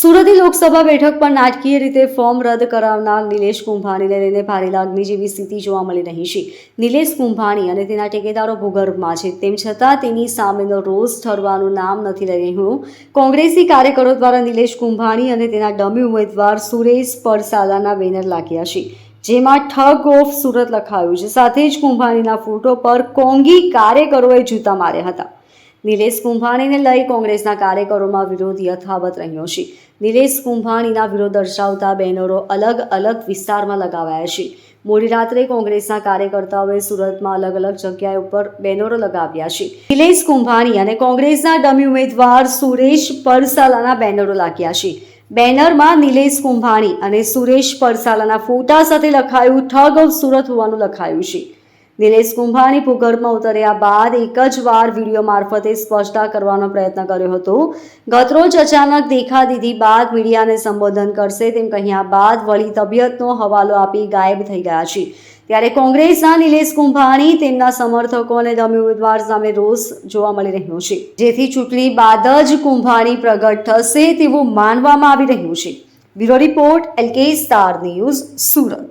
સુરતની લોકસભા બેઠક પર નાટકીય રીતે ફોર્મ રદ કરાવનાર નિલેશ કુંભાણીને લઈને ભારે લાગણી જેવી સ્થિતિ જોવા મળી રહી છે. નિલેશ કુંભાણી અને તેના ટેકેદારો ભૂગર્ભમાં છે. તેમ છતાં તેની સામેનો રોષ ઠરવાનું નામ નથી લઈ રહ્યું. કોંગ્રેસી કાર્યકરો દ્વારા નિલેશ કુંભાણી અને તેના ડમી ઉમેદવાર સુરેશ પરસાદાના બેનર લાગ્યા છે. જેમાં ઠગ ઓફ સુરત લખાયું છે. સાથે જ કુંભાણીના ફોટો પર કોંગી કાર્યકરોએ જૂતા માર્યા હતા. નિલેશ કુંભાણીને લઈ કોંગ્રેસના કાર્યકરોમાં વિરોધ યથાવત રહ્યો છે. નિલેશ કુંભાણીના વિરોધ દર્શાવતા બેનરો અલગ અલગ વિસ્તારમાં લગાવાયા છે. મોડી રાત્રે કોંગ્રેસના કાર્યકર્તાઓએ સુરતમાં અલગ અલગ જગ્યાએ ઉપર બેનરો લગાવ્યા છે. નિલેશ કુંભાણી અને કોંગ્રેસના ડમી ઉમેદવાર સુરેશ પરસાલાના બેનરો લાગ્યા છે. બેનરમાં નિલેશ કુંભાણી અને સુરેશ પરસાલાના ફોટા સાથે લખાયું, ઠગ ઓફ સુરત હોવાનું લખાયું છે. નિલેશ કુંભાણી ભૂગર્ભમાં ઉતર્યા બાદ એક જ વાર વીડિયો મારફતે સ્પષ્ટતા કરવાનો પ્રયત્ન કર્યો હતો. ગતરોજ અચાનક દેખા દીધી બાદ મીડિયાને સંબોધન કરશે તેમ કહ્યા બાદ વળી તબિયતનો હવાલો આપી ગાયબ થઈ ગયા છે. ત્યારે કોંગ્રેસના નિલેશ કુંભાણી તેમના સમર્થકો અને ડમી ઉમેદવાર સામે રોષ જોવા મળી રહ્યો છે. જેથી ચૂંટણી બાદ જ કુંભાણી પ્રગટ થશે તેવું માનવામાં આવી રહ્યું છે. Bureau report LK Star News Surat.